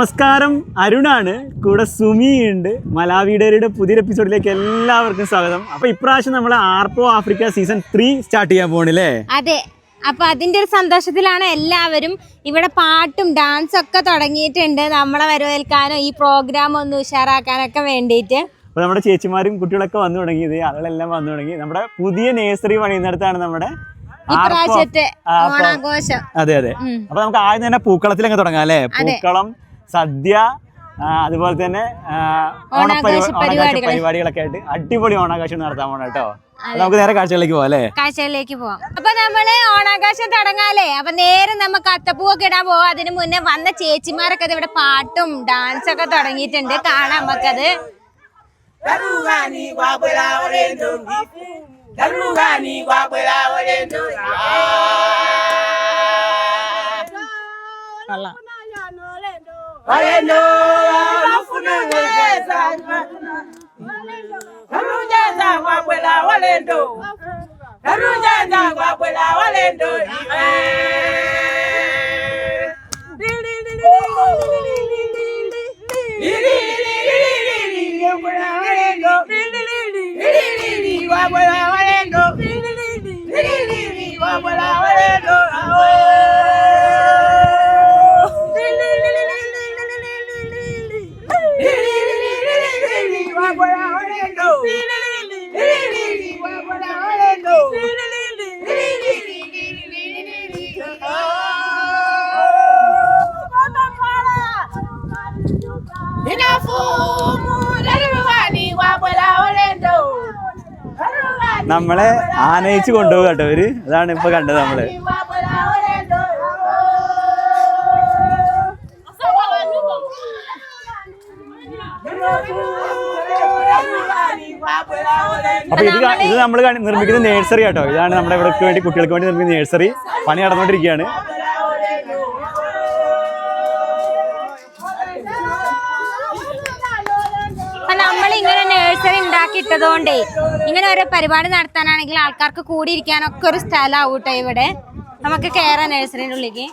നമസ്കാരം. അരുണാണ്. കൂടെ ഉണ്ട് മലാവിഡേരിയുടെ പുതിയ എപ്പിസോഡിലേക്ക് എല്ലാവർക്കും സ്വാഗതം. അപ്പൊ ഇപ്രാവശ്യം നമ്മൾ Arppo Africa season three start ചെയ്യാൻ പോണില്ലേ അതെ. അപ്പൊ അതിന്റെ ഒരു സന്തോഷത്തിലാണ് എല്ലാവരും ഇവിടെ പാട്ടും ഡാൻസും ഒക്കെ തുടങ്ങിയിട്ടുണ്ട്. നമ്മളെ വരവേൽക്കാനും ഈ പ്രോഗ്രാം ഒന്ന് ഉഷാറാക്കാനൊക്കെ വേണ്ടിയിട്ട്. അപ്പോൾ നമ്മുടെ ചേച്ചിമാരും കുട്ടികളൊക്കെ വന്നു തുടങ്ങിയത് ആളുകളെല്ലാം വന്നു തുടങ്ങി. നമ്മുടെ പുതിയ നേഴ്സറി പണിയുന്നിടത്താണ് നമ്മുടെ ആർപ്പോ- ഇപ്രാവശ്യത്തെ ഓണാഘോഷം. അതെ അതെ. അപ്പൊ നമുക്ക് ആദ്യം തന്നെ പൂക്കളത്തിലങ്ങ് തുടങ്ങാം അല്ലേ? പൂക്കളം സദ്യ അതുപോലെ തന്നെ പരിപാടികൾ. പരിപാടികളൊക്കെ ആയിട്ട് അടിപൊളി ഓണാഘോഷം നടത്താൻ പോണ കേട്ടോ. നമുക്ക് നേരെ കാഴ്ചകളിലേക്ക് പോവാം അല്ലേ? കാഴ്ചകളിലേക്ക് പോവാം. അപ്പൊ നമ്മൾ ഓണാഘോഷം തുടങ്ങാല്ലേ? അപ്പൊ നേരെ നമുക്ക് അത്തപ്പൂവൊക്കെ ഇടാൻ പോവാം. അതിന് മുന്നേ വന്ന ചേച്ചിമാരൊക്കെ ഇവിടെ പാട്ടും ഡാൻസും ഒക്കെ തുടങ്ങിയിട്ടുണ്ട്. കാണാം നമുക്കത്. Darugani Maneno wanafunongeza walendo. Narunjaza walendo. നമ്മളെ ആനയിച്ച് കൊണ്ടുപോകും കേട്ടോ ഇവർ. അതാണ് ഇപ്പൊ കണ്ടത് നമ്മൾ. അപ്പൊ ഇത് ഇത് നമ്മൾ നിർമ്മിക്കുന്ന നേഴ്സറി കേട്ടോ ഇതാണ് നമ്മുടെ ഇവിടേക്ക് വേണ്ടി കുട്ടികൾക്ക് വേണ്ടി നിർമ്മിക്കുന്ന നേഴ്സറി പണി നടന്നുകൊണ്ടിരിക്കുകയാണ്. ഉണ്ടാക്കിയിട്ടതുകൊണ്ടേ ഇങ്ങനെ ഓരോ പരിപാടി നടത്താനാണെങ്കിൽ ആൾക്കാർക്ക് കൂടിയിരിക്കാനൊക്കെ ഒരു സ്ഥലമാവും കേട്ടോ ഇവിടെ. നമുക്ക് കയറാം നഴ്സറിന്റെ ഉള്ളിലേക്ക്.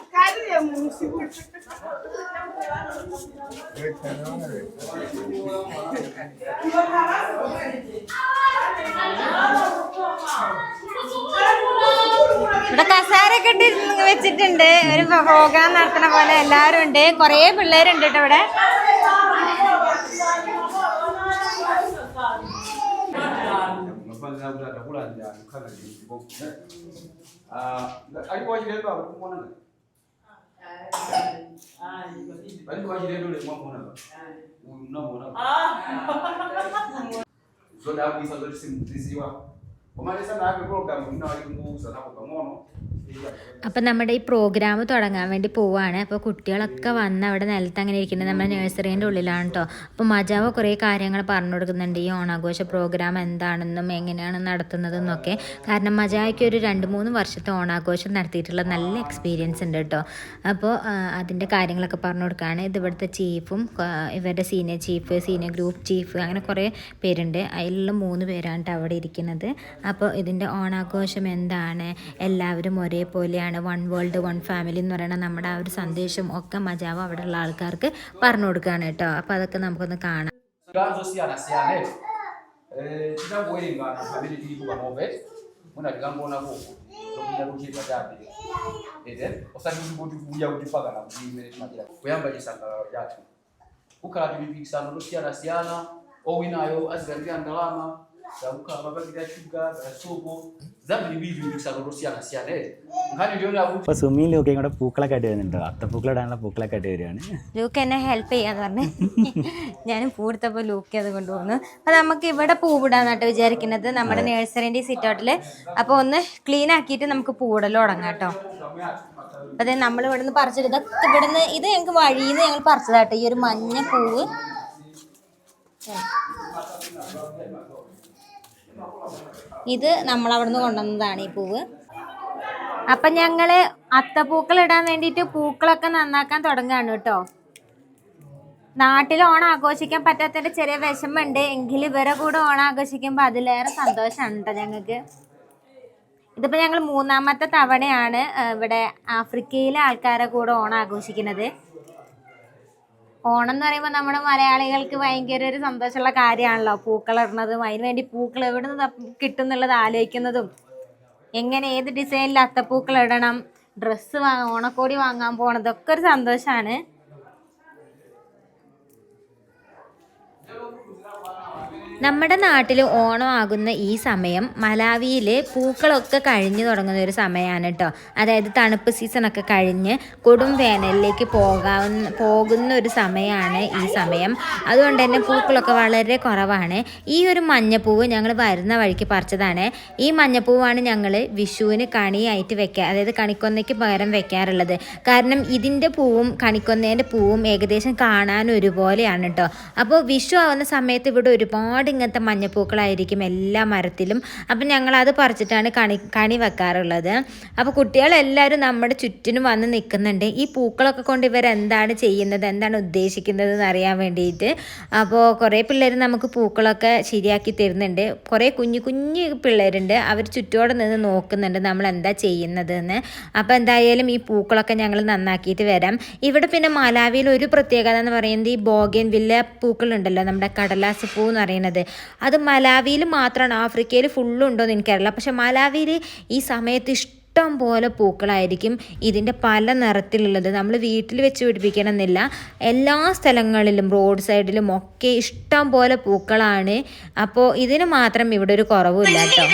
ഇവിടെ കസാരൊക്കെ ഇട്ട് വെച്ചിട്ടുണ്ട്. ഒരു പ്രോഗ്രാം നടത്തുന്ന പോലെ എല്ലാവരും ഉണ്ട്. കുറേ പിള്ളേരുണ്ട് കേട്ടോ ഇവിടെ. vari kumona ka vanenge vachiredo remwamona ka uyu munamona ah. zoda kuisa zoti simudrisiwa അപ്പം നമ്മുടെ ഈ പ്രോഗ്രാം തുടങ്ങാൻ വേണ്ടി പോവാണ്. അപ്പോൾ കുട്ടികളൊക്കെ വന്ന് അവിടെ നിലത്ത് അങ്ങനെ ഇരിക്കുന്നത് നമ്മുടെ നഴ്സറീന്റെ ഉള്ളിലാണ് കേട്ടോ അപ്പോൾ മജാവ് കുറേ കാര്യങ്ങൾ പറഞ്ഞു കൊടുക്കുന്നുണ്ട്. ഈ ഓണാഘോഷ പ്രോഗ്രാം എന്താണെന്നും എങ്ങനെയാണ് നടത്തുന്നതെന്നൊക്കെ. കാരണം മജാവയ്ക്ക് ഒരു രണ്ട് മൂന്ന് വർഷത്തെ ഓണാഘോഷം നടത്തിയിട്ടുള്ള നല്ല എക്സ്പീരിയൻസ് ഉണ്ട് കേട്ടോ അപ്പോൾ അതിന്റെ കാര്യങ്ങളൊക്കെ പറഞ്ഞു കൊടുക്കുകയാണ് ഇത് ഇവിടുത്തെ ചീഫും ഇവരുടെ senior chief senior group chief അങ്ങനെ കുറേ പേരുണ്ട്. അതിലുള്ള മൂന്ന് പേരാണ് അവിടെ ഇരിക്കുന്നത്. അപ്പോൾ ഇതിന്റെ ഓണാഘോഷം എന്താണ് എല്ലാവരും ഒരേപോലെയാണ് വൺ വേൾഡ് വൺ ഫാമിലി എന്ന് പറയുന്ന നമ്മുടെ ആ ഒരു സന്ദേശം ഒക്കെ മജാവ് അവിടെ ഉള്ള ആൾക്കാർക്ക് പറഞ്ഞു കൊടുക്കുകയാണ് കേട്ടോ അപ്പം അതൊക്കെ നമുക്കൊന്ന് കാണാം ukhala tibipikisano losiyanasiyana owinayo azigandika ndalama zakukhala mapakiti a shuga kasopo zambirimbiri mpikisano tosiyana-siyana ete nkhani ndiona kuti അപ്പൊ സുമിയും ലൂക്കയും കൂടെ പൂക്കളൊക്കെ ആയിട്ട് വരുന്നുണ്ടോ അത്തപ്പൂക്കൾ ഇടാനുള്ള പൂക്കളൊക്കെ ആയിട്ട് വരികയാണ് ലൂക്ക് എന്നെ ഹെൽപ്പ് ചെയ്യാന്ന് പറഞ്ഞു. ഞാൻ പൂടുത്തപ്പോൾ ലൂക്ക് അത് കൊണ്ടുപോകുന്നു അപ്പോൾ നമുക്ക് ഇവിടെ പൂവിടാന്നാട്ടോ വിചാരിക്കുന്നത്. നമ്മുടെ നഴ്സറിന്റെ സിറ്റ് ഔട്ടിൽ അപ്പോൾ ഒന്ന് ക്ലീൻ ആക്കിയിട്ട് നമുക്ക് പൂവിടൽ തുടങ്ങാം കേട്ടോ അതെ നമ്മൾ ഇവിടെ നിന്ന് പറിച്ചിട്ട് ഇതൊക്കെ ഇവിടെ നിന്ന് ഇത് ഞങ്ങൾക്ക് വഴിയിൽ നിന്ന് ഞങ്ങൾ പറിച്ചതാട്ടോ. ഈ ഒരു മഞ്ഞ പൂവ്. ഇത് നമ്മൾ അവിടെ നിന്ന് കൊണ്ടുവന്നതാണ് ഈ പൂവ്. അപ്പം ഞങ്ങൾ അത്തപ്പൂക്കൾ ഇടാൻ വേണ്ടിയിട്ട് പൂക്കളൊക്കെ നന്നാക്കാൻ തുടങ്ങുകയാണ് കേട്ടോ. നാട്ടിൽ ഓണം ആഘോഷിക്കാൻ പറ്റാത്തതിന്റെ ചെറിയ വിഷമമുണ്ട്. എങ്കിൽ ഇവരെ കൂടെ ഓണം ആഘോഷിക്കുമ്പോൾ അതിലേറെ സന്തോഷമാണ് കേട്ടോ ഞങ്ങൾക്ക്. ഇതിപ്പോൾ ഞങ്ങൾ മൂന്നാമത്തെ തവണയാണ് ഇവിടെ ആഫ്രിക്കയിലെ ആൾക്കാരെ കൂടെ ഓണം ആഘോഷിക്കുന്നത്. ഓണം എന്ന് പറയുമ്പോൾ നമ്മുടെ മലയാളികൾക്ക് ഭയങ്കര ഒരു സന്തോഷമുള്ള കാര്യമാണല്ലോ. പൂക്കൾ ഇടുന്നതും അതിന് വേണ്ടി പൂക്കൾ എവിടെ നിന്ന് കിട്ടും എന്നുള്ളത് ആലോചിക്കുന്നതും. എങ്ങനെ ഏത് ഡിസൈനിൽ അത്തപ്പൂക്കൾ ഇടണം ഡ്രസ്സ് വാങ്ങാം ഓണക്കോടി വാങ്ങാൻ പോണതൊക്കെ ഒരു സന്തോഷമാണ് നമ്മുടെ നാട്ടിൽ ഓണം ആകുന്ന ഈ സമയം മലാവിയിൽ പൂക്കളൊക്കെ കഴിഞ്ഞു തുടങ്ങുന്ന ഒരു സമയമാണ് കേട്ടോ അതായത് തണുപ്പ് സീസണൊക്കെ കഴിഞ്ഞ് കൊടും വേനലിലേക്ക് പോകാവുന്ന പോകുന്ന ഒരു സമയമാണ് ഈ സമയം. അതുകൊണ്ട് തന്നെ പൂക്കളൊക്കെ വളരെ കുറവാണ്. ഈ ഒരു മഞ്ഞപ്പൂവ് ഞങ്ങൾ വരുന്ന വഴിക്ക് പറിച്ചതാണ്. ഈ മഞ്ഞപ്പൂവാണ് ഞങ്ങൾ വിഷുവിന് കണിയായിട്ട് വെക്കുക അതായത് കണിക്കൊന്നയ്ക്ക് പകരം വെക്കാറുള്ളത്. കാരണം ഇതിന്റെ പൂവും കണിക്കൊന്നേന്റെ പൂവും ഏകദേശം കാണാൻ ഒരുപോലെയാണ് കേട്ടോ അപ്പോൾ വിഷു ആവുന്ന സമയത്ത് ഇവിടെ ഒരുപാട് ഇങ്ങനത്തെ മഞ്ഞപ്പൂക്കളായിരിക്കും എല്ലാ മരത്തിലും. അപ്പം ഞങ്ങളത് പറിച്ചിട്ടാണ് കണി കണി വെക്കാറുള്ളത്. അപ്പോൾ കുട്ടികളെല്ലാവരും നമ്മുടെ ചുറ്റിനും വന്ന് നിൽക്കുന്നുണ്ട് ഈ പൂക്കളൊക്കെ കൊണ്ട് ഇവരെന്താണ് ചെയ്യുന്നത്? എന്താണ് ഉദ്ദേശിക്കുന്നത് എന്ന് അറിയാൻ വേണ്ടിയിട്ട്. അപ്പോൾ കുറേ പിള്ളേർ നമുക്ക് പൂക്കളൊക്കെ ശരിയാക്കി തരുന്നുണ്ട്. കുറേ കുഞ്ഞു കുഞ്ഞു പിള്ളേരുണ്ട്. അവർ ചുറ്റോടെ നിന്ന് നോക്കുന്നുണ്ട് നമ്മൾ എന്താ ചെയ്യുന്നത് എന്ന് അപ്പോൾ എന്തായാലും ഈ പൂക്കളൊക്കെ ഞങ്ങൾ നന്നാക്കിയിട്ട് വരാം. ഇവിടെ പിന്നെ മലാവിയിൽ ഒരു പ്രത്യേകത എന്ന് പറയുന്നത് ഈ ബോഗൻ വില്ല പൂക്കളുണ്ടല്ലോ. നമ്മുടെ കടലാസ് പൂ എന്ന് പറയുന്നത്. അത് മലാവിയിൽ മാത്രമാണ്. ആഫ്രിക്കയിൽ ഫുള്ള് ഉണ്ടോ എന്ന് എനിക്കറിയില്ല പക്ഷെ മലാവിയിൽ ഈ സമയത്ത് ഇഷ്ടം പോലെ പൂക്കളായിരിക്കും ഇതിന്റെ പല നിറത്തിലുള്ളത്. നമ്മൾ വീട്ടിൽ വെച്ച് പിടിപ്പിക്കണമെന്നില്ല. എല്ലാ സ്ഥലങ്ങളിലും റോഡ് സൈഡിലും ഒക്കെ ഇഷ്ടം പോലെ പൂക്കളാണ്. അപ്പോൾ ഇതിന് മാത്രം ഇവിടെ ഒരു കുറവുമില്ല കേട്ടോ.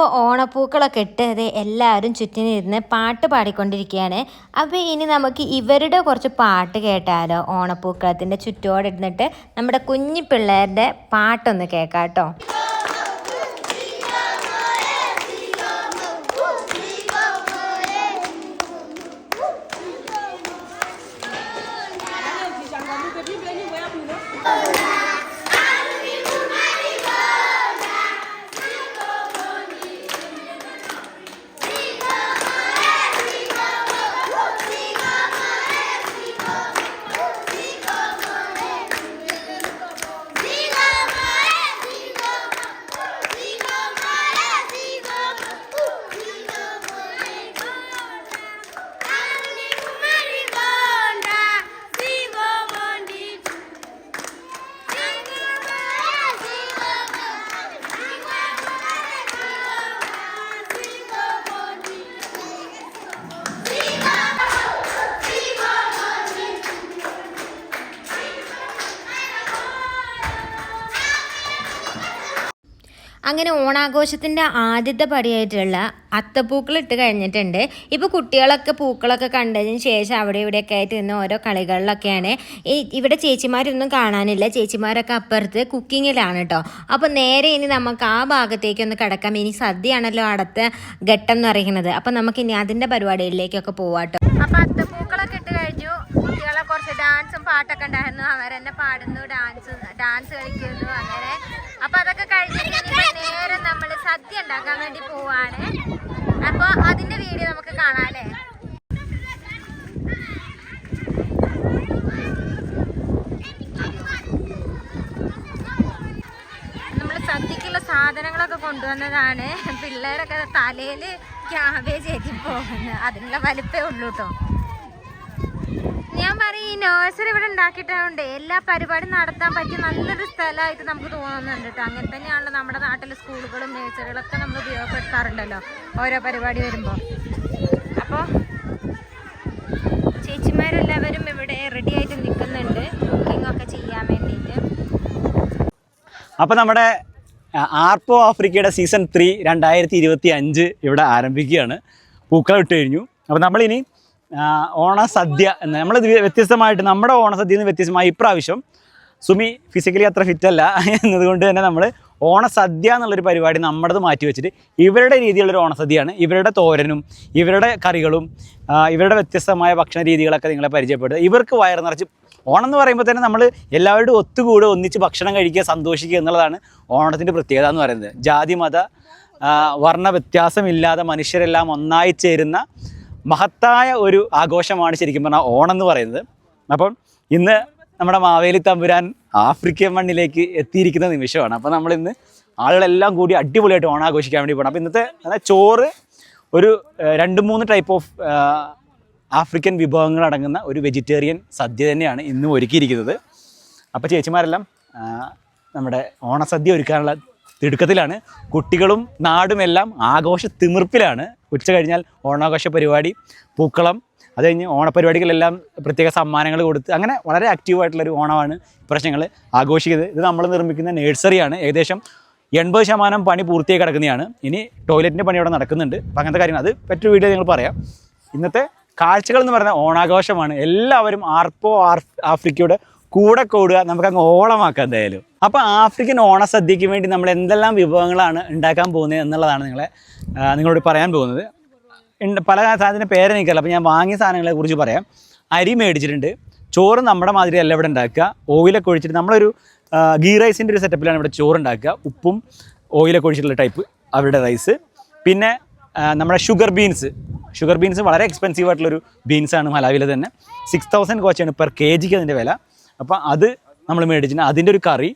അപ്പോൾ ഓണപ്പൂക്കളൊക്കെ ഇട്ട് അത് എല്ലാവരും ചുറ്റിനിരുന്ന് പാട്ട് പാടിക്കൊണ്ടിരിക്കുകയാണ്. അപ്പോൾ ഇനി നമുക്ക് ഇവരുടെ കുറച്ച് പാട്ട് കേട്ടാലോ? ഓണപ്പൂക്കളത്തിന്റെ ചുറ്റോടെ ഇരുന്നിട്ട് നമ്മുടെ കുഞ്ഞു പിള്ളേരുടെ പാട്ടൊന്ന് കേൾക്കാം കേട്ടോ അങ്ങനെ ഓണാഘോഷത്തിന്റെ ആദ്യത്തെ പടിയായിട്ടുള്ള അത്തപ്പൂക്കൾ ഇട്ട് കഴിഞ്ഞിട്ടുണ്ട്. ഇപ്പോൾ കുട്ടികളൊക്കെ പൂക്കളൊക്കെ കണ്ടതിന് ശേഷം അവിടെ ഇവിടെയൊക്കെ ആയിട്ട് നിന്ന് ഓരോ കളികളിലൊക്കെയാണ്. ഇവിടെ ചേച്ചിമാരൊന്നും കാണാനില്ല. ചേച്ചിമാരൊക്കെ അപ്പുറത്ത് കുക്കിങ്ങിലാണ് കേട്ടോ അപ്പോൾ നേരെ ഇനി നമുക്ക് ആ ഭാഗത്തേക്കൊന്ന് കിടക്കാം. ഇനി സദ്യയാണല്ലോ അടുത്ത ഘട്ടം എന്ന് പറയുന്നത്. അപ്പോൾ നമുക്കിനി അതിന്റെ പരിപാടികളിലേക്കൊക്കെ പോവാട്ടോ അപ്പോൾ അത്തപ്പൂ കുറച്ച് ഡാൻസും പാട്ടൊക്കെ ഉണ്ടായിരുന്നു. അവരെന്നെ പാടുന്നു ഡാൻസ് ഡാൻസ് കളിക്കുന്നു അങ്ങനെ. അപ്പൊ അതൊക്കെ കഴിഞ്ഞിട്ട് നേരെ നമ്മൾ സദ്യ ഉണ്ടാക്കാൻ വേണ്ടി പോവാണ്. അപ്പൊ അതിന്റെ വീഡിയോ നമുക്ക് കാണാം അല്ലേ? നമ്മൾ സദ്യക്കുള്ള സാധനങ്ങളൊക്കെ കൊണ്ടുവന്നതാണ്. പിള്ളേരൊക്കെ തലയിൽ ക്യാബേജ് ഏറ്റി പോകുന്നത് അതിനുള്ള വലുപ്പേ ഉള്ളൂ കേട്ടോ ഞാൻ പറയും ഈ നഴ്സറി ഇവിടെ ഉണ്ടാക്കിയിട്ടുണ്ട് എല്ലാ പരിപാടിയും നടത്താൻ പറ്റിയ നല്ലൊരു സ്ഥലമായിട്ട് നമുക്ക് തോന്നുന്നുണ്ട് കേട്ടോ. അങ്ങനെ തന്നെയാണല്ലോ നമ്മുടെ നാട്ടിലെ സ്കൂളുകളും നഴ്സറികളൊക്കെ നമ്മൾ ഉപയോഗപ്പെടുത്താറുണ്ടല്ലോ ഓരോ പരിപാടി വരുമ്പോൾ. അപ്പോൾ ചേച്ചിമാരെല്ലാവരും ഇവിടെ റെഡി ആയിട്ട് നിൽക്കുന്നുണ്ട്. കുക്കിംഗ് ഒക്കെ ചെയ്യാൻ വേണ്ടിയിട്ട്. അപ്പോൾ നമ്മുടെ ആർപ്പോ ആഫ്രിക്കയുടെ സീസൺ ത്രീ രണ്ടായിരത്തി ഇരുപത്തി അഞ്ച് ഇവിടെ ആരംഭിക്കുകയാണ്. പൂക്കളം ഇട്ട് കഴിഞ്ഞു. അപ്പോൾ നമ്മളിനി ഓണസദ്യ എന്ന്. നമ്മൾ വ്യത്യസ്തമായിട്ട് നമ്മുടെ ഓണസദ്യ നിന്ന് വ്യത്യസ്തമായി ഇപ്രാവശ്യം സുമി ഫിസിക്കലി അത്ര ഫിറ്റ് അല്ല എന്നതുകൊണ്ട് തന്നെ നമ്മൾ ഓണസദ്യ എന്നുള്ളൊരു പരിപാടി നമ്മുടേത് മാറ്റി വെച്ചിട്ട് ഇവരുടെ രീതിയിലുള്ളൊരു ഓണസദ്യയാണ്. ഇവരുടെ തോരനും ഇവരുടെ കറികളും ഇവരുടെ വ്യത്യസ്തമായ ഭക്ഷണ രീതികളൊക്കെ നിങ്ങളെ പരിചയപ്പെടുത്തുക. ഇവർക്ക് വയർ നിറച്ച് ഓണം എന്ന് പറയുമ്പോൾ തന്നെ നമ്മൾ എല്ലാവരുടെ ഒത്തുകൂടെ ഒന്നിച്ച് ഭക്ഷണം കഴിക്കുക സന്തോഷിക്കുക എന്നുള്ളതാണ് ഓണത്തിന്റെ പ്രത്യേകത എന്ന് പറയുന്നത്. ജാതി മത വർണ വ്യത്യാസമില്ലാതെ മനുഷ്യരെല്ലാം ഒന്നായി ചേരുന്ന മഹത്തായ ഒരു ആഘോഷമാണ് ശരിക്കും പറഞ്ഞാൽ ഓണം എന്ന് പറയുന്നത്. അപ്പം ഇന്ന് നമ്മുടെ മാവേലി തമ്പുരാൻ ആഫ്രിക്കൻ മണ്ണിലേക്ക് എത്തിയിരിക്കുന്ന നിമിഷമാണ്. അപ്പോൾ നമ്മൾ ഇന്ന് ആളുകളെല്ലാം കൂടി അടിപൊളിയായിട്ട് ഓണം ആഘോഷിക്കാൻ വേണ്ടി പോകണം. അപ്പോൾ ഇന്നത്തെ അതായത് ചോറ് ഒരു രണ്ട് മൂന്ന് ടൈപ്പ് ഓഫ് ആഫ്രിക്കൻ വിഭവങ്ങൾ അടങ്ങുന്ന ഒരു വെജിറ്റേറിയൻ സദ്യ തന്നെയാണ് ഇന്നും ഒരുക്കിയിരിക്കുന്നത്. അപ്പോൾ ചേച്ചിമാരെല്ലാം നമ്മുടെ ഓണസദ്യ ഒരുക്കാനുള്ള തിടുക്കത്തിലാണ്. കുട്ടികളും നാടുമെല്ലാം ആഘോഷ തിമിർപ്പിലാണ് ഉച്ച കഴിഞ്ഞാൽ ഓണാഘോഷ പരിപാടി പൂക്കളം അത് കഴിഞ്ഞ് ഓണപരിപാടികളെല്ലാം പ്രത്യേക സമ്മാനങ്ങൾ കൊടുത്ത് അങ്ങനെ വളരെ ആക്റ്റീവായിട്ടുള്ളൊരു ഓണമാണ് പ്രശ്നങ്ങൾ ആഘോഷിക്കുന്നത്. ഇത് നമ്മൾ നിർമ്മിക്കുന്ന നേഴ്സറിയാണ് ഏകദേശം എൺപത് ശതമാനം പണി പൂർത്തിയായി കിടക്കുന്നതാണ്. ഇനി ടോയ്ലറ്റിന്റെ പണി അവിടെ നടക്കുന്നുണ്ട്. അപ്പം അങ്ങനത്തെ കാര്യങ്ങൾ അത് മറ്റൊരു വീഡിയോ നിങ്ങൾ പറയാം. ഇന്നത്തെ കാഴ്ചകൾ എന്ന് പറയുന്ന ഓണാഘോഷമാണ്. എല്ലാവരും ആർപ്പോ ആർ ആഫ്രിക്കയുടെ കൂടെ കൂടുക നമുക്കങ്ങ് ഓളമാക്കാം എന്തായാലും. അപ്പോൾ ആഫ്രിക്കൻ ഓണസദ്യക്ക് വേണ്ടി നമ്മൾ എന്തെല്ലാം വിഭവങ്ങളാണ് ഉണ്ടാക്കാൻ പോകുന്നത് എന്നുള്ളതാണ് നിങ്ങളെ നിങ്ങളോട് പറയാൻ പോകുന്നത്. പല സാധനത്തിന്റെ പേര് എനിക്കല്ല അപ്പോൾ ഞാൻ വാങ്ങിയ സാധനങ്ങളെ കുറിച്ച് പറയാം. അരി മേടിച്ചിട്ടുണ്ട്. ചോറ് നമ്മുടെ മാതിരി അല്ല ഇവിടെ ഉണ്ടാക്കുക. ഓയിലൊക്കെ ഒഴിച്ചിട്ട് നമ്മളൊരു ഗീ റൈസിന്റെ ഒരു സെറ്റപ്പിലാണ് ഇവിടെ ചോറ് ഉണ്ടാക്കുക ഉപ്പും ഓയിലൊക്കെ ഒഴിച്ചിട്ടുള്ള ടൈപ്പ് അവരുടെ റൈസ് പിന്നെ നമ്മുടെ ഷുഗർ ബീൻസ് ഷുഗർ ബീൻസ് വളരെ എക്സ്പെൻസീവ് ആയിട്ടുള്ളൊരു ബീൻസാണ് മലാവിലെ തന്നെ. സിക്സ് തൗസൻഡ് കോച്ചാണ് പെർ കെ ജിക്ക് അതിന്റെ വില. അപ്പോൾ അത് നമ്മൾ മേടിച്ചിട്ട് അതിന്റെ ഒരു കറി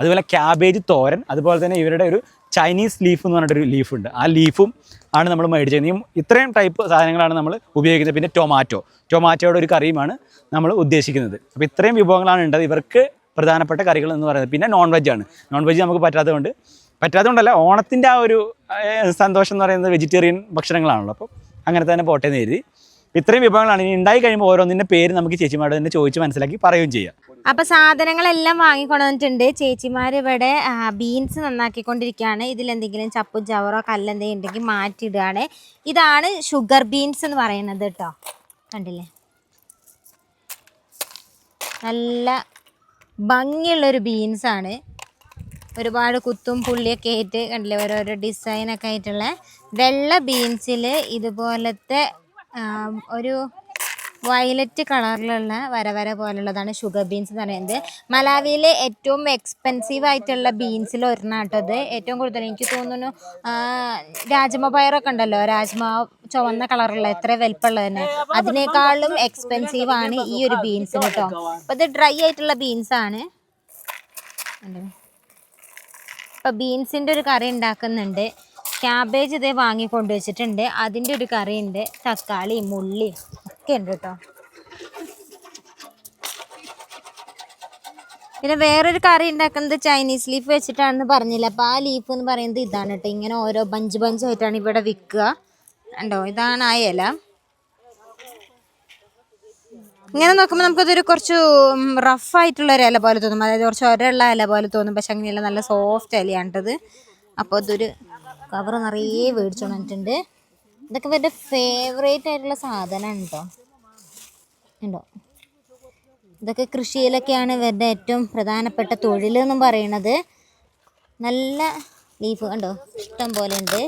അതുപോലെ ക്യാബേജ് തോരൻ അതുപോലെ തന്നെ ഇവരുടെ ഒരു ചൈനീസ് ലീഫ് എന്ന് പറഞ്ഞിട്ടൊരു ഉണ്ട്. ആ ലീഫും ആണ് നമ്മൾ മേടിച്ചത്. ഇത്രയും ടൈപ്പ് സാധനങ്ങളാണ് നമ്മൾ ഉപയോഗിക്കുന്നത്. പിന്നെ ടൊമാറ്റോ ടൊമാറ്റോയുടെ ഒരു കറിയുമാണ് നമ്മൾ ഉദ്ദേശിക്കുന്നത്. അപ്പോൾ ഇത്രയും വിഭവങ്ങളാണ് ഉണ്ടത്. ഇവർക്ക് പ്രധാനപ്പെട്ട കറികൾ എന്ന് പറയുന്നത്. പിന്നെ നോൺ വെജ് ആണ്. നോൺ വെജ് നമുക്ക് പറ്റാത്തതുകൊണ്ട് പറ്റാത്തതുകൊണ്ടല്ല ഓണത്തിന്റെ ആ ഒരു സന്തോഷം എന്ന് പറയുന്നത് വെജിറ്റേറിയൻ ഭക്ഷണങ്ങളാണല്ലോ. അപ്പോൾ അങ്ങനെ തന്നെ പോട്ടെ എന്ന് എഴുതി ഇത്രയും വിഭവങ്ങളാണ്. ഇനി ഉണ്ടായി കഴിയുമ്പോൾ ഓരോന്നിന്റെ പേര് നമുക്ക് ചേച്ചിമാരോട് തന്നെ ചോദിച്ച് മനസ്സിലാക്കി പറയുകയും ചെയ്യാം. അപ്പൊ സാധനങ്ങളെല്ലാം വാങ്ങിക്കൊണ്ടുവന്നിട്ടുണ്ട്. ചേച്ചിമാർ ഇവിടെ ബീൻസ് നന്നാക്കിക്കൊണ്ടിരിക്കുകയാണ്. ഇതിലെന്തെങ്കിലും ചപ്പും ചവറോ കല്ലെന്തെങ്കിലും ഉണ്ടെങ്കിൽ മാറ്റിയിടുകയാണ്. ഇതാണ് ഷുഗർ ബീൻസ് എന്ന് പറയുന്നത് കേട്ടോ. കണ്ടില്ലേ? നല്ല ഭംഗിയുള്ളൊരു ആണ്. ഒരുപാട് കുത്തും പുള്ളിയൊക്കെ ആയിട്ട് കണ്ടില്ലേ? ഓരോരോ ഡിസൈനൊക്കെ ആയിട്ടുള്ള വെള്ള ബീൻസിൽ ഇതുപോലത്തെ ഒരു വയലറ്റ് കളറിലുള്ള വര വര പോലുള്ളതാണ് ഷുഗർ ബീൻസ് എന്ന് പറയുന്നത്. മലാവിയിലെ ഏറ്റവും എക്സ്പെൻസീവ് ആയിട്ടുള്ള ബീൻസിൽ ഒരെണ്ണാട്ടത് ഏറ്റവും കൂടുതൽ എനിക്ക് തോന്നുന്നു രാജ്മ പയറൊക്കെ ഉണ്ടല്ലോ. രാജ്മ ചുവന്ന കളറുള്ള എത്ര വലിപ്പമുള്ളത് തന്നെ. അതിനേക്കാളും എക്സ്പെൻസീവ് ആണ് ഈ ഒരു ബീൻസ് കേട്ടോ അപ്പോൾ ഇത് ഡ്രൈ ആയിട്ടുള്ള ബീൻസ് ആണ്. ഇപ്പൊ ബീൻസിന്റെ ഒരു കറി ഉണ്ടാക്കുന്നുണ്ട്. ക്യാബേജ് ഇതേ വാങ്ങിക്കൊണ്ട് വെച്ചിട്ടുണ്ട് അതിന്റെ ഒരു കറിയുണ്ട്. തക്കാളി ഉള്ളിയും ഒക്കെ ഉണ്ട് കേട്ടോ പിന്നെ വേറൊരു കറി ഉണ്ടാക്കുന്നത് ചൈനീസ് ലീഫ് വെച്ചിട്ടാണെന്ന് പറഞ്ഞില്ല. അപ്പോൾ ആ ലീഫ് എന്ന് പറയുന്നത് ഇതാണ് കേട്ടോ ഇങ്ങനെ ഓരോ ബഞ്ച് ബഞ്ച് ആയിട്ടാണ് ഇവിടെ വിൽക്കുക. ഉണ്ടോ ഇതാണ് ആ ഇല. ഇങ്ങനെ നോക്കുമ്പോൾ നമുക്കതൊരു കുറച്ച് റഫ് ആയിട്ടുള്ള ഒരു ഇല പോലെ തോന്നും. അതായത് കുറച്ച് ഒരള്ള ഇല പോലെ തോന്നും. പക്ഷെ അങ്ങനെയല്ല നല്ല സോഫ്റ്റ് ഇലയാണിട്ടത്. അപ്പോൾ അതൊരു കവർ നിറയെ മേടിച്ചു കൊണ്ടിട്ടുണ്ട് ഇതൊക്കെ ഇവരുടെ ഫേവറേറ്റ് ആയിട്ടുള്ള സാധനമാണ് കേട്ടോ ഉണ്ടോ? ഇതൊക്കെ കൃഷിയിലൊക്കെയാണ് ഇവരുടെ ഏറ്റവും പ്രധാനപ്പെട്ട തൊഴിൽ എന്നും പറയുന്നത്. നല്ല ലീഫ് കണ്ടോ? ഇഷ്ടം പോലെ ഉണ്ട്.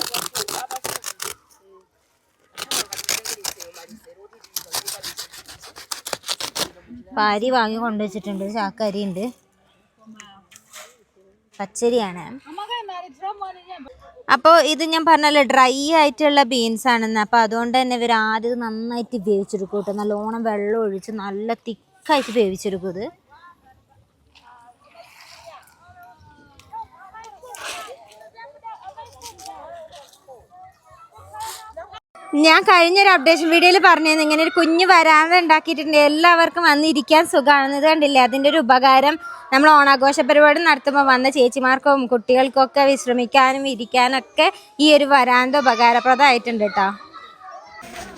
പാരി വാങ്ങി കൊണ്ടുവച്ചിട്ടുണ്ട്. ചാക്കരി ഉണ്ട് പച്ചരിയാണ്. അപ്പോൾ ഇത് ഞാൻ പറഞ്ഞല്ലോ ഡ്രൈ ആയിട്ടുള്ള ബീൻസ് ആണെന്ന്. അപ്പോൾ അതുകൊണ്ട് തന്നെ ഇവർ ആദ്യം നന്നായിട്ട് വേവിച്ചെടുക്കും കേട്ടോ. നല്ലോണം വെള്ളം ഒഴിച്ച് നല്ല തിക്കായിട്ട് വേവിച്ചെടുക്കും ഇത്. ഞാൻ കഴിഞ്ഞൊരു അപ്ഡേഷൻ വീഡിയോയിൽ പറഞ്ഞിരുന്നു. ഇങ്ങനെ ഒരു കുഞ്ഞ് വരാതെ ഉണ്ടാക്കിയിട്ടുണ്ട്. എല്ലാവർക്കും വന്നിരിക്കാൻ സുഖമാണെന്ന് ഇത് കണ്ടില്ലേ? അതിന്റെ ഒരു ഉപകാരം നമ്മൾ ഓണാഘോഷ പരിപാടി നടത്തുമ്പോൾ വന്ന ചേച്ചിമാർക്കും കുട്ടികൾക്കൊക്കെ വിശ്രമിക്കാനും ഇരിക്കാനൊക്കെ ഈ ഒരു വരാന്ത ഉപകാരപ്രദമായിട്ടുണ്ട് കേട്ടോ.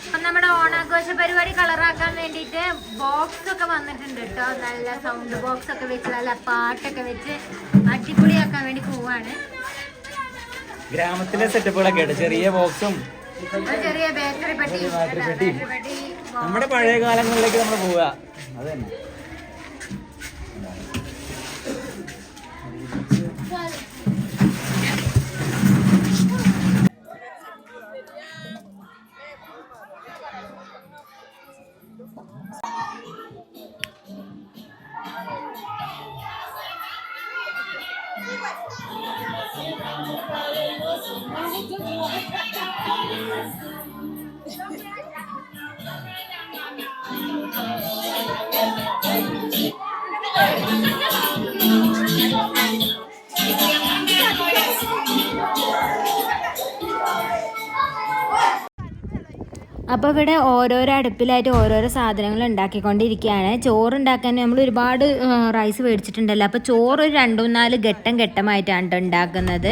അപ്പം നമ്മുടെ ഓണാഘോഷ പരിപാടി കളറാക്കാൻ വേണ്ടിയിട്ട് ബോക്സ് ഒക്കെ വന്നിട്ടുണ്ട് കേട്ടോ. നല്ല സൗണ്ട് ബോക്സ് ഒക്കെ വെച്ച് നല്ല പാട്ടൊക്കെ വെച്ച് അടിപൊളിയാക്കാൻ വേണ്ടി പോവാണ്. ഗ്രാമത്തിലെ സെറ്റപ്പുകളൊക്കെ ചെറിയ ബോക്സും ചെറിയ ബേക്കറി പെട്ടി. നമ്മുടെ പഴയ കാലങ്ങളിലേക്ക് നമ്മൾ പോവുക. അത് തന്നെ. Thank you. അപ്പോൾ ഇവിടെ ഓരോരോ അടുപ്പിലായിട്ട് ഓരോരോ സാധനങ്ങൾ ഉണ്ടാക്കിക്കൊണ്ടിരിക്കുകയാണ്. ചോറ് ഉണ്ടാക്കാൻ നമ്മൾ ഒരുപാട് റൈസ് മേടിച്ചിട്ടുണ്ടല്ലോ. അപ്പോൾ ചോറ് ഒരു രണ്ടും നാല് ഘട്ടം ഘട്ടമായിട്ടാണ് ട്ടോ ഉണ്ടാക്കുന്നത്.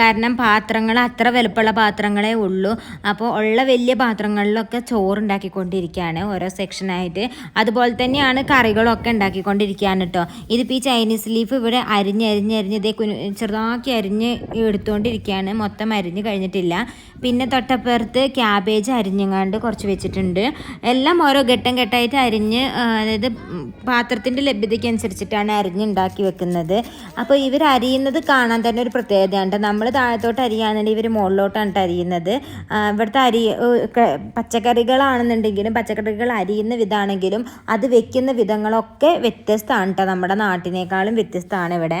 കാരണം പാത്രങ്ങൾ അത്ര വലുപ്പമുള്ള പാത്രങ്ങളേ ഉള്ളൂ. അപ്പോൾ ഉള്ള വലിയ പാത്രങ്ങളിലൊക്കെ ചോറ് ഉണ്ടാക്കിക്കൊണ്ടിരിക്കുകയാണ് ഓരോ സെക്ഷനായിട്ട് അതുപോലെ തന്നെയാണ് കറികളൊക്കെ ഉണ്ടാക്കിക്കൊണ്ടിരിക്കുകയാണ് കേട്ടോ ഇതിപ്പോൾ ഈ ചൈനീസ് ലീഫ് ഇവിടെ അരിഞ്ഞ് അരിഞ്ഞ് അരിഞ്ഞ് ഇതേ കുഞ്ഞു ചെറുതാക്കി അരിഞ്ഞ് എടുത്തുകൊണ്ടിരിക്കുകയാണ്. മൊത്തം അരിഞ്ഞ് കഴിഞ്ഞിട്ടില്ല. പിന്നെ തൊട്ടപ്പുറത്ത് ക്യാബേജ് അരിഞ്ഞങ്ങാണ്ട് കുറച്ച് വെച്ചിട്ടുണ്ട്. എല്ലാം ഓരോ ഘട്ടം ഘട്ടമായിട്ട് അരിഞ്ഞ് അതായത് പാത്രത്തിന്റെ ലഭ്യതയ്ക്ക് അനുസരിച്ചിട്ടാണ് അരിഞ്ഞുണ്ടാക്കി വെക്കുന്നത്. അപ്പോൾ ഇവർ അരിയുന്നത് കാണാൻ തന്നെ ഒരു പ്രത്യേകതയുണ്ട് നമ്മൾ താഴത്തോട്ട് അരിയാണെന്നുണ്ടെങ്കിൽ ഇവർ മുകളിലോട്ടാണ് ട്ടോ അരിയുന്നത്. ഇവിടുത്തെ അരി പച്ചക്കറികളാണെന്നുണ്ടെങ്കിലും പച്ചക്കറികൾ അരിയുന്ന വിധമാണെങ്കിലും അത് വെക്കുന്ന വിധങ്ങളൊക്കെ വ്യത്യസ്തമാണ് കേട്ടോ. നമ്മുടെ നാട്ടിനേക്കാളും വ്യത്യസ്തമാണ് ഇവിടെ.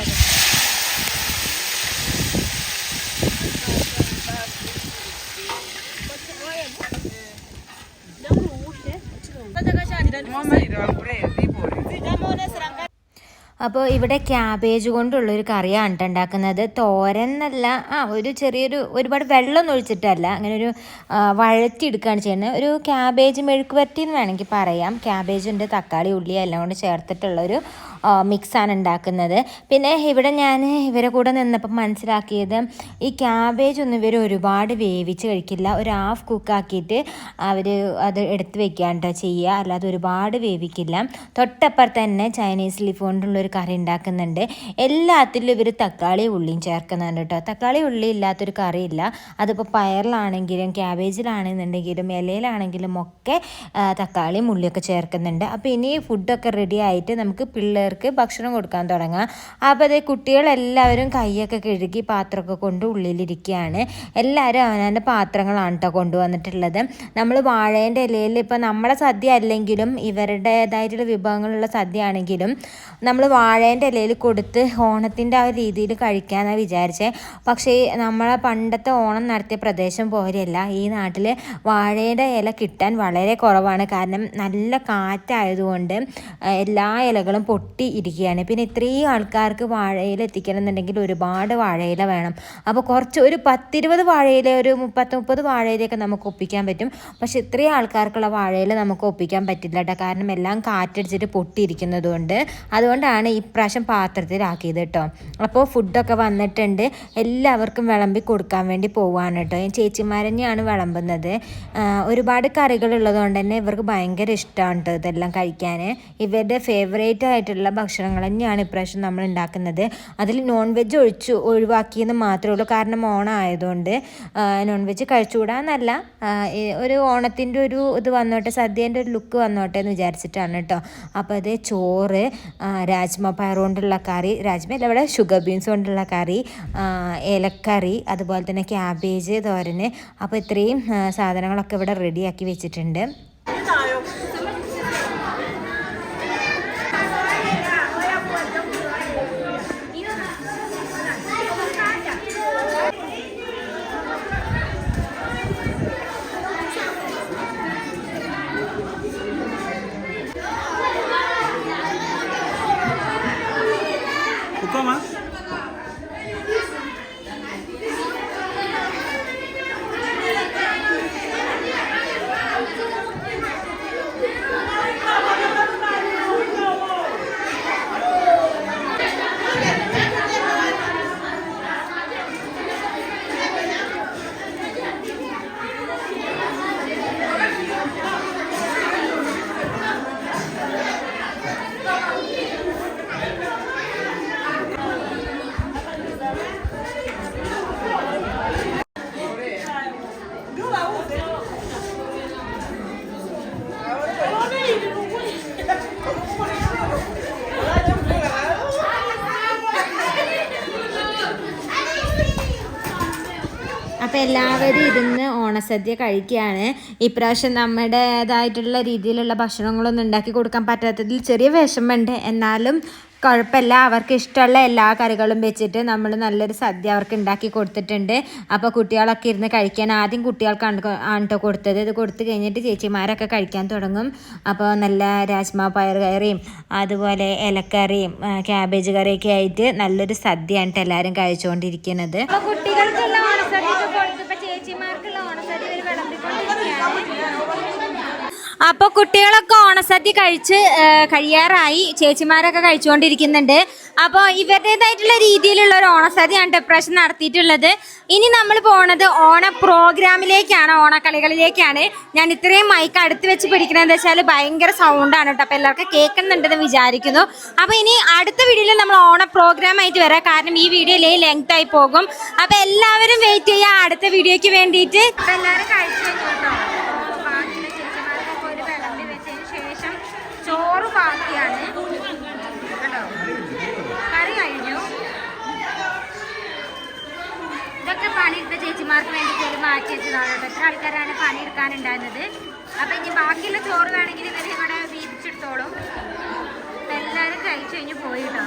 അപ്പോൾ ഇവിടെ ക്യാബേജ് കൊണ്ടുള്ളൊരു കറിയാണ് ഉണ്ടാക്കുന്നത്. തോരൻ എന്നല്ല ആ ഒരു ചെറിയൊരു ഒരുപാട് വെള്ളമൊന്നും ഒഴിച്ചിട്ടല്ല. അങ്ങനെ ഒരു വഴറ്റി വഴറ്റിയെടുക്കുകയാണ് ചെയ്യുന്നത്. ഒരു ക്യാബേജ് മെഴുക്ക് വരട്ടി എന്ന് വേണമെങ്കിൽ പറയാം. ക്യാബേജുണ്ട് തക്കാളി ഉള്ളി എല്ലാം കൊണ്ട് ചേർത്തിട്ടുള്ളൊരു മിക്സാണ് ഉണ്ടാക്കുന്നത്. പിന്നെ ഇവിടെ ഞാൻ ഇവരെ കൂടെ നിന്നപ്പോൾ മനസ്സിലാക്കിയത് ഈ ക്യാബേജ് ഒന്നും ഇവർ ഒരുപാട് വേവിച്ച് കഴിക്കില്ല. ഒരു ഹാഫ് കുക്കാക്കിയിട്ട് അവർ അത് എടുത്ത് വെക്കാണ്ടോ ചെയ്യുക. അല്ലാതെ ഒരുപാട് വേവിക്കില്ല. തൊട്ടപ്പുറത്ത് തന്നെ ചൈനീസ് ലീഫ് കൊണ്ടുള്ളൊരു കറി ഉണ്ടാക്കുന്നുണ്ട്. എല്ലാത്തിലും ഇവർ തക്കാളി ഉള്ളിയും ചേർക്കുന്നുണ്ട് കേട്ടോ തക്കാളി ഉള്ളി ഇല്ലാത്തൊരു കറിയില്ല അതിപ്പോൾ പയറിലാണെങ്കിലും ക്യാബേജിലാണെന്നുണ്ടെങ്കിലും ഇലയിലാണെങ്കിലും ഒക്കെ തക്കാളിയും ഉള്ളിയൊക്കെ ചേർക്കുന്നുണ്ട്. അപ്പോൾ ഇനി ഫുഡൊക്കെ റെഡി ആയിട്ട് നമുക്ക് പിള്ളേർക്ക് ഭക്ഷണം കൊടുക്കാൻ തുടങ്ങാം. അപ്പോൾ അതേ കുട്ടികളെല്ലാവരും കൈയൊക്കെ കഴുകി പാത്രമൊക്കെ കൊണ്ട് ഉള്ളിലിരിക്കുകയാണ്. എല്ലാവരും അവനവന്റെ പാത്രങ്ങളാണ് കേട്ടോ കൊണ്ടുവന്നിട്ടുള്ളത്. നമ്മൾ വാഴേന്റെ ഇലയിൽ ഇപ്പോൾ നമ്മളെ സദ്യ അല്ലെങ്കിലും ഇവരുടേതായിട്ടുള്ള വിഭവങ്ങളുള്ള സദ്യ ആണെങ്കിലും നമ്മൾ വാഴേന്റെ ഇലയിൽ കൊടുത്ത് ഓണത്തിന്റെ ആ ഒരു രീതിയിൽ കഴിക്കാമെന്നാണ് വിചാരിച്ചത് പക്ഷേ നമ്മളെ പണ്ടത്തെ ഓണം നടത്തിയ പ്രദേശം പോലെയല്ല. ഈ നാട്ടിൽ വാഴയുടെ ഇല കിട്ടാൻ വളരെ കുറവാണ്. കാരണം നല്ല കാറ്റായതുകൊണ്ട് എല്ലാ ഇലകളും പൊട്ടി ഇരിക്കുകയാണ് പിന്നെ ഇത്രയും ആൾക്കാർക്ക് വാഴയില എത്തിക്കണം എന്നുണ്ടെങ്കിൽ ഒരുപാട് വാഴയില വേണം. അപ്പോൾ കുറച്ച് ഒരു പത്തിരുപത് വാഴയില ഒരു മുപ്പത്തി മുപ്പത് വാഴയിലൊക്കെ നമുക്ക് ഒപ്പിക്കാൻ പറ്റും. പക്ഷെ ഇത്രയും ആൾക്കാർക്കുള്ള വാഴയില നമുക്ക് ഒപ്പിക്കാൻ പറ്റില്ല കേട്ടോ. കാരണം എല്ലാം കാറ്റടിച്ചിട്ട് പൊട്ടിയിരിക്കുന്നത് കൊണ്ട് അതുകൊണ്ടാണ് ഇപ്രാവശ്യം പാത്രത്തിലാക്കിയത് കേട്ടോ. അപ്പോൾ ഫുഡൊക്കെ വന്നിട്ടുണ്ട്. എല്ലാവർക്കും വിളമ്പി കൊടുക്കാൻ വേണ്ടി പോവാണ് കേട്ടോ. തന്നെയാണ് വിളമ്പുന്നത്. ഒരുപാട് കറികൾ ഉള്ളതുകൊണ്ട് തന്നെ ഇവർക്ക് ഭയങ്കര ഇഷ്ടമാണ് കേട്ടോ ഇതെല്ലാം കഴിക്കാൻ. ഇവരുടെ ഫേവറേറ്റ് ആയിട്ടുള്ള ഭക്ഷണങ്ങൾ തന്നെയാണ് ഇപ്രാവശ്യം നമ്മൾ ഉണ്ടാക്കുന്നത്. അതിൽ നോൺ വെജ് ഒഴിച്ചു ഒഴിവാക്കിയെന്ന് മാത്രമേ ഉള്ളൂ. കാരണം ഓണം ആയതുകൊണ്ട് നോൺ വെജ് കഴിച്ചുകൂടാന്നല്ല ഒരു ഓണത്തിന്റെ ഒരു ഇത് വന്നോട്ടെ സദ്യേന്റെ ഒരു ലുക്ക് വന്നോട്ടെ എന്ന് വിചാരിച്ചിട്ടാണ് കേട്ടോ. അപ്പോൾ അത് ചോറ് രാജ്മ പയർ കൊണ്ടുള്ള കറി രാജ്മ അല്ല ഇവിടെ ഷുഗർ ബീൻസ് കൊണ്ടുള്ള കറി ഏലക്കറി അതുപോലെ തന്നെ ക്യാബേജ് തോരന് അപ്പോൾ ഇത്രയും സാധനങ്ങളൊക്കെ ഇവിടെ റെഡിയാക്കി വെച്ചിട്ടുണ്ട്. അപ്പോൾ എല്ലാവരും ഇരുന്ന് ഓണസദ്യ കഴിക്കുകയാണ്. ഇപ്രാവശ്യം നമ്മുടേതായിട്ടുള്ള രീതിയിലുള്ള ഭക്ഷണങ്ങളൊന്നും ഉണ്ടാക്കി കൊടുക്കാൻ പറ്റാത്തതിൽ ചെറിയ വിഷമമുണ്ട്. എന്നാലും കുഴപ്പമില്ല. അവർക്ക് ഇഷ്ടമുള്ള എല്ലാ കറികളും വെച്ചിട്ട് നമ്മൾ നല്ലൊരു സദ്യ അവർക്ക് ഉണ്ടാക്കി കൊടുത്തിട്ടുണ്ട്. അപ്പോൾ കുട്ടികളൊക്കെ ഇരുന്ന് കഴിക്കാൻ ആദ്യം കുട്ടികൾക്കാണ് ആണ്ടോ ആണ് കൊടുത്തത്. ഇത് കൊടുത്തു കഴിഞ്ഞിട്ട് ചേച്ചിമാരൊക്കെ കഴിക്കാൻ തുടങ്ങും. അപ്പോൾ നല്ല രാജ്മ പയർ കറിയും അതുപോലെ ഇലക്കറിയും ക്യാബേജ് കറിയൊക്കെ ആയിട്ട് നല്ലൊരു സദ്യയാണ് എല്ലാവരും കഴിച്ചുകൊണ്ടിരിക്കുന്നത്. അപ്പോൾ കുട്ടികൾക്കുള്ള 下にと。か അപ്പോൾ കുട്ടികളൊക്കെ ഓണസദ്യ കഴിച്ച് കഴിയാറായി. ചേച്ചിമാരൊക്കെ കഴിച്ചുകൊണ്ടിരിക്കുന്നുണ്ട്. അപ്പോൾ ഇവരുടേതായിട്ടുള്ള രീതിയിലുള്ള ഒരു ഓണസദ്യയാണ് ഡെപ്രഷൻ നടത്തിയിട്ടുള്ളത്. ഇനി നമ്മൾ പോണത് ഓണ പ്രോഗ്രാമിലേക്കാണ് ഓണക്കളികളിലേക്കാണ്. ഞാൻ ഇത്രയും മൈക്ക് അടുത്ത് വെച്ച് പിടിക്കണത് എന്താ വെച്ചാൽ ഭയങ്കര സൗണ്ടാണ് കേട്ടോ. അപ്പോൾ എല്ലാവർക്കും കേൾക്കുന്നുണ്ടെന്ന് വിചാരിക്കുന്നു. അപ്പോൾ ഇനി അടുത്ത വീഡിയോയിൽ നമ്മൾ ഓണ പ്രോഗ്രാം ആയിട്ട് വരാം. കാരണം ഈ വീഡിയോയിലേ ലെങ്ത് ആയി പോകും. അപ്പോൾ എല്ലാവരും വെയിറ്റ് ചെയ്യുക. അടുത്ത വീഡിയോയ്ക്ക് വേണ്ടിയിട്ട് എല്ലാവരും കഴിച്ചു കേട്ടോ ബാക്കിയാണ് കേട്ടോ കറി കഴിഞ്ഞു. ഇതൊക്കെ പണിയെടുത്ത ചേച്ചിമാർക്ക് വേണ്ടിയിട്ട് ഒരു മാറ്റി വെച്ചതാണ് കേട്ടോ. എത്ര ആൾക്കാരാണ് പണിയെടുക്കാനുണ്ടായിരുന്നത്. അപ്പം ഇനി ബാക്കിയുള്ള ചോറ് വേണമെങ്കിൽ ഇവർ ഇവിടെ വീതിച്ചെടുത്തോളും. എല്ലാവരും കഴിച്ചു കഴിഞ്ഞ് പോയി കേട്ടോ.